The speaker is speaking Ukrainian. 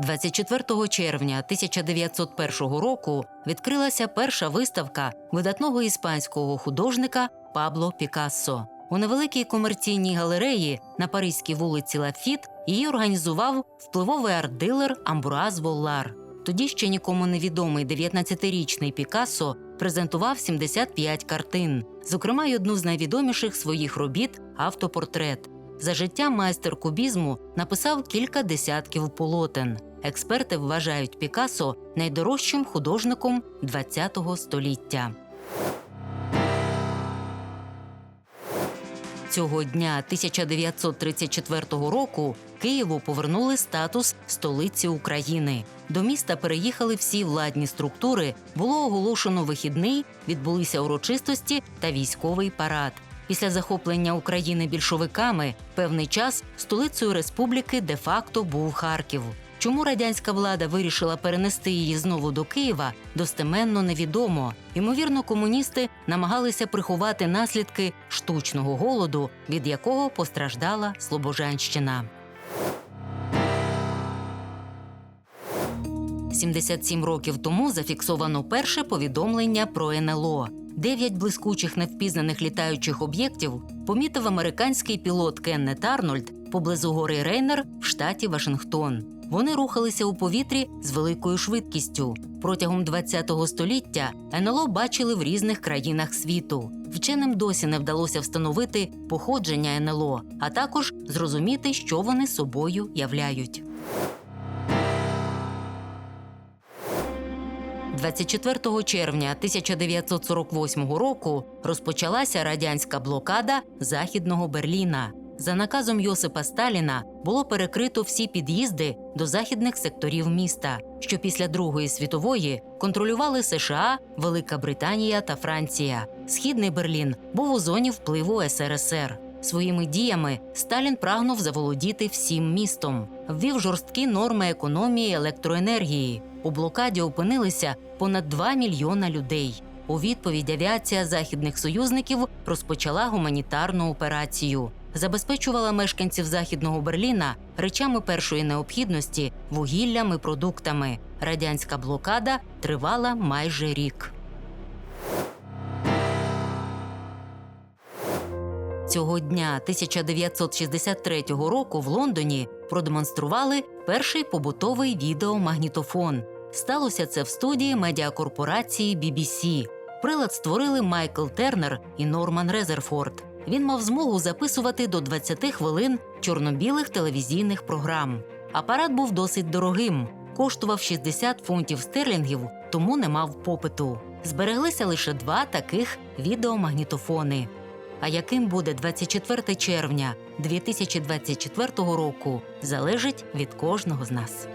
24 червня 1901 року відкрилася перша виставка видатного іспанського художника Пабло Пікассо. У невеликій комерційній галереї на паризькій вулиці Лафіт її організував впливовий арт-дилер Амбуаз Воллар. Тоді ще нікому невідомий 19-річний Пікассо презентував 75 картин, зокрема й одну з найвідоміших своїх робіт автопортрет. За життя майстер кубізму написав кілька десятків полотен. Експерти вважають Пікассо найдорожчим художником ХХ століття. Цього дня 1934 року Києву повернули статус столиці України. До міста переїхали всі владні структури. Було оголошено вихідний, відбулися урочистості та військовий парад. Після захоплення України більшовиками певний час столицею республіки де-факто був Харків. Чому радянська влада вирішила перенести її знову до Києва, достеменно невідомо. Ймовірно, комуністи намагалися приховати наслідки штучного голоду, від якого постраждала Слобожанщина. 77 років тому зафіксовано перше повідомлення про НЛО. Дев'ять блискучих невпізнаних літаючих об'єктів помітив американський пілот Кеннет Арнольд поблизу гори Рейнер в штаті Вашингтон. Вони рухалися у повітрі з великою швидкістю. Протягом ХХ століття НЛО бачили в різних країнах світу. Вченим досі не вдалося встановити походження НЛО, а також зрозуміти, що вони собою являють. 24 червня 1948 року розпочалася радянська блокада західного Берліна. За наказом Йосипа Сталіна було перекрито всі під'їзди до західних секторів міста, що після Другої світової контролювали США, Велика Британія та Франція. Східний Берлін був у зоні впливу СРСР. Своїми діями Сталін прагнув заволодіти всім містом, ввів жорсткі норми економії електроенергії. У блокаді опинилися понад 2 мільйона людей. У відповідь авіація західних союзників розпочала гуманітарну операцію, забезпечувала мешканців західного Берліна речами першої необхідності, вугіллям і продуктами. Радянська блокада тривала майже рік. Цього дня 1963 року в Лондоні продемонстрували перший побутовий відеомагнітофон. Сталося це в студії медіакорпорації BBC. Прилад створили Майкл Тернер і Норман Резерфорд. Він мав змогу записувати до 20 хвилин чорно-білих телевізійних програм. Апарат був досить дорогим, коштував 60 фунтів стерлінгів, тому не мав попиту. Збереглися лише два таких відеомагнітофони. А яким буде 24 червня 2024 року, залежить від кожного з нас.